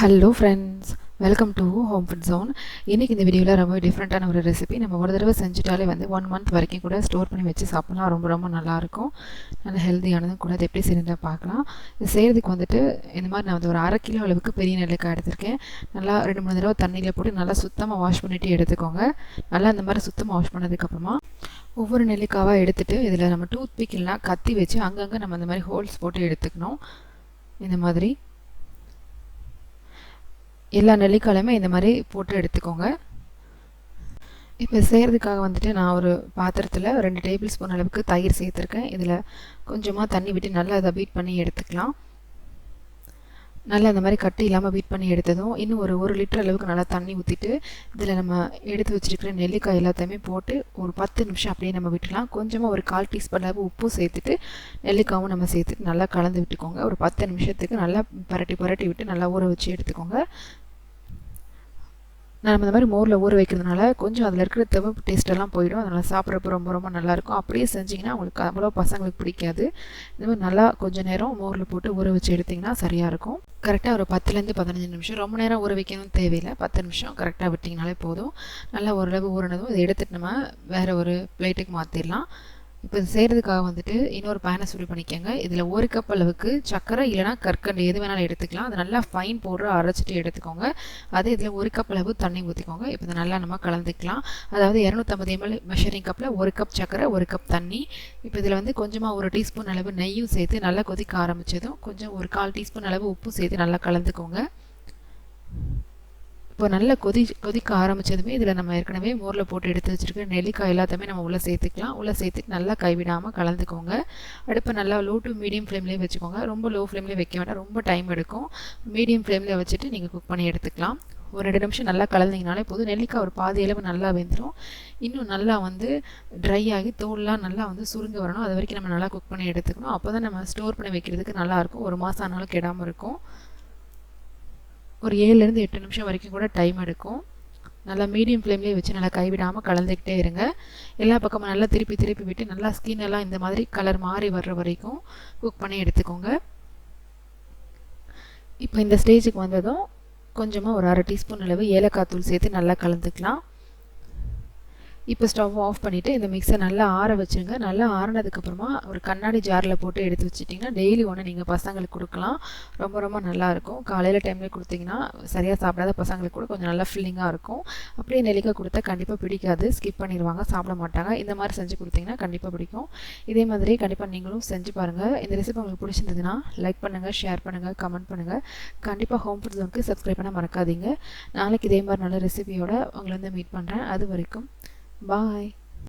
Hello friends welcome to home food zone இன்றைக்கி இந்த வீடியோவில் ரொம்ப டிஃப்ரெண்ட்டான ஒரு ரெசிபி நம்ம ஒரு தடவை செஞ்சுட்டாலே வந்து ஒன் மந்த் வரைக்கும் கூட ஸ்டோர் பண்ணி வச்சு சாப்பிட்லாம். ரொம்ப ரொம்ப நல்லாயிருக்கும். நல்ல ஹெல்த்தியானதும் கூட அது எப்படி செய்யறதை பார்க்கலாம். இது செய்கிறதுக்கு வந்துட்டு இந்த மாதிரி நான் வந்து ஒரு அரை கிலோ அளவுக்கு பெரிய நெல்லிக்காய் எடுத்திருக்கேன். நல்லா ரெண்டு மூணு தடவை தண்ணியில் போட்டு நல்லா சுத்தமாக வாஷ் பண்ணிவிட்டு எடுத்துக்கோங்க. நல்லா இந்த மாதிரி சுத்தமாக வாஷ் பண்ணதுக்கப்புறமா ஒவ்வொரு நெல்லிக்காவாக எடுத்துகிட்டு இதில் நம்ம டூத் பிக் இல்லைனா கத்தி வச்சு அங்கங்கே நம்ம இந்த மாதிரி ஹோல்ஸ் போட்டு எடுத்துக்கணும். இந்த மாதிரி. எல்லா நெல்லிக்காயுமே இந்த மாதிரி போட்டு எடுத்துக்கோங்க. இப்போ செய்கிறதுக்காக வந்துட்டு நான் ஒரு பாத்திரத்தில் ரெண்டு டேபிள் ஸ்பூன் அளவுக்கு தயிர் சேர்த்துருக்கேன். இதில் கொஞ்சமாக தண்ணி விட்டு நல்லா அதை பீட் பண்ணி எடுத்துக்கலாம். நல்லா இந்த மாதிரி கட்டி இல்லாமல் பீட் பண்ணி எடுத்ததும் இன்னும் ஒரு ஒரு லிட்டர் அளவுக்கு நல்லா தண்ணி ஊற்றிட்டு இதில் நம்ம எடுத்து வச்சுருக்கிற நெல்லிக்காய் எல்லாத்தையுமே போட்டு ஒரு பத்து நிமிஷம் அப்படியே நம்ம விட்டுலாம் கொஞ்சமாக ஒரு கால் டீஸ்பூன் அளவு உப்பும் சேர்த்துட்டு நெல்லிக்காவும் நம்ம சேர்த்துட்டு நல்லா கலந்து விட்டுக்கோங்க. ஒரு பத்து நிமிஷத்துக்கு நல்லா பரட்டி பரட்டி விட்டு நல்லா ஊற வச்சு எடுத்துக்கோங்க. நம்ம இந்த மாதிரி மோரில் ஊற வைக்கிறதுனால கொஞ்சம் அதில் இருக்கிற தவப்பு டேஸ்ட்டெல்லாம் போயிடும். அதனால் சாப்பிட்றப்ப ரொம்ப ரொம்ப நல்லாயிருக்கும். அப்படியே செஞ்சிங்கன்னா உங்களுக்கு அவ்வளோ பசங்களுக்கு பிடிக்காது. இந்த மாதிரி நல்லா கொஞ்சம் நேரம் மோரில் போட்டு ஊற வச்சு எடுத்திங்கன்னா சரியாக இருக்கும். கரெக்டாக ஒரு பத்துலேருந்து பதினஞ்சு நிமிஷம். ரொம்ப நேரம் ஊற வைக்கணும் தேவையில்லை. பத்து நிமிஷம் கரெக்டாக விட்டிங்கனாலே போதும். நல்லா ஓரளவு ஊறினதும் இதை எடுத்துகிட்டு நம்ம வேறு ஒரு பிளேட்டுக்கு மாற்றிடலாம் இப்போ இது செய்கிறதுக்காக வந்துட்டு இன்னொரு பேனை சூடு பண்ணிக்கோங்க. இதில் ஒரு கப் அளவுக்கு சர்க்கரை இல்லைனா கற்கண்டு எது வேணாலும் எடுத்துக்கலாம். அது நல்லா ஃபைன் பவுடர் அரைச்சிட்டு எடுத்துக்கோங்க. அதே இதில் ஒரு கப் அளவு தண்ணி ஊற்றிக்கோங்க இப்போ இதை நல்லா நம்ம கலந்துக்கலாம். அதாவது இரநூத்தம்பது எம்எல் மெஷரிங் கப்பில் ஒரு கப் சர்க்கரை ஒரு கப் தண்ணி. இப்போ இதில் வந்து கொஞ்சமாக ஒரு டீஸ்பூன் அளவு நெய்யும் சேர்த்து நல்லா கொதிக்க ஆரம்பித்ததும் கொஞ்சம் ஒரு கால் டீஸ்பூன் அளவு உப்பு சேர்த்து நல்லா கலந்துக்கோங்க. இப்போ நல்லா கொதி கொதிக்க ஆரம்பித்ததுமே இதில் நம்ம ஏற்கனவே மோரில் போட்டு எடுத்து வச்சுருக்க நெல்லிக்காய் எல்லாத்தையுமே நம்ம உள்ளே சேர்த்துக்கலாம். உள்ளே சேர்த்துட்டு நல்லா கைவிடாமல் கலந்துக்கோங்க. அடுப்பை நல்லா லோ டு மீடியம் ஃப்ளேம்லேயே வச்சுக்கோங்க. ரொம்ப லோ ஃப்ளேம்லேயே வைக்க வேண்டாம். ரொம்ப டைம் எடுக்கும். மீடியம் ஃப்ளேமில் வச்சுட்டு நீங்கள் குக் பண்ணி எடுத்துக்கலாம். ஒரு ரெண்டு நிமிஷம் நல்லா கலந்தீங்கனாலே போதும். நெல்லிக்காய் ஒரு பாதி அளவு நல்லா வெந்துடும் இன்னும் நல்லா வந்து ட்ரை ஆகி தோல்லாம் நல்லா வந்து சுருங்க வரணும். அது வரைக்கும் நம்ம நல்லா குக் பண்ணி எடுத்துக்கணும். அப்போ தான் நம்ம ஸ்டோர் பண்ணி வைக்கிறதுக்கு நல்லாயிருக்கும் ஒரு மாதம் ஆனாலும் கெடாமல் இருக்கும். ஒரு ஏழுலேருந்து எட்டு நிமிஷம் வரைக்கும் கூட டைம் எடுக்கும். நல்லா மீடியம் ஃப்ளேம்லேயே வச்சு நல்லா கைவிடாமல் கலந்துக்கிட்டே இருங்க. எல்லா பக்கமும் நல்லா திருப்பி திருப்பி விட்டு நல்லா ஸ்கின் எல்லாம் இந்த மாதிரி கலர் மாறி வர்ற வரைக்கும் குக் பண்ணி எடுத்துக்கோங்க. இப்போ இந்த ஸ்டேஜுக்கு வந்ததும் கொஞ்சமாக ஒரு அரை டீஸ்பூன் அளவு ஏலக்காய் தூள் சேர்த்து நல்லா கலந்துக்கலாம். இப்போ ஸ்டவ் ஆஃப் பண்ணிவிட்டு இந்த மிக்ஸை நல்லா ஆற வச்சுருங்க. நல்லா ஆறினதுக்கப்புறமா ஒரு கண்ணாடி ஜாரில் போட்டு எடுத்து வச்சிட்டிங்கன்னா டெய்லி ஒன்று நீங்கள் பசங்களுக்கு கொடுக்கலாம். ரொம்ப ரொம்ப நல்லாயிருக்கும் காலையில் டைமில் கொடுத்தீங்கன்னா சரியாக சாப்பிடாத பசங்களுக்கு கூட கொஞ்சம் நல்லா ஃபில்லிங்காக இருக்கும். அப்படியே நெல்லிக்காய் கொடுத்தா கண்டிப்பாக பிடிக்காது. ஸ்கிப் பண்ணிடுவாங்க. சாப்பிட மாட்டாங்க. இந்த மாதிரி செஞ்சு கொடுத்தீங்கன்னா கண்டிப்பாக பிடிக்கும். இதே மாதிரி கண்டிப்பாக நீங்களும் செஞ்சு பாருங்கள் இந்த ரெசிபி உங்களுக்கு பிடிச்சிருந்ததுன்னா லைக் பண்ணுங்கள் ஷேர் பண்ணுங்கள் கமெண்ட் பண்ணுங்கள் கண்டிப்பாக ஹோம் ஃபுட் ஜோனுக்கு சப்ஸ்கிரைப் பண்ண மறக்காதீங்க. நாளைக்கு இதே மாதிரி நல்ல ரெசிபியோட உங்களை வந்து மீட் பண்ணுறேன் அது வரைக்கும் Bye.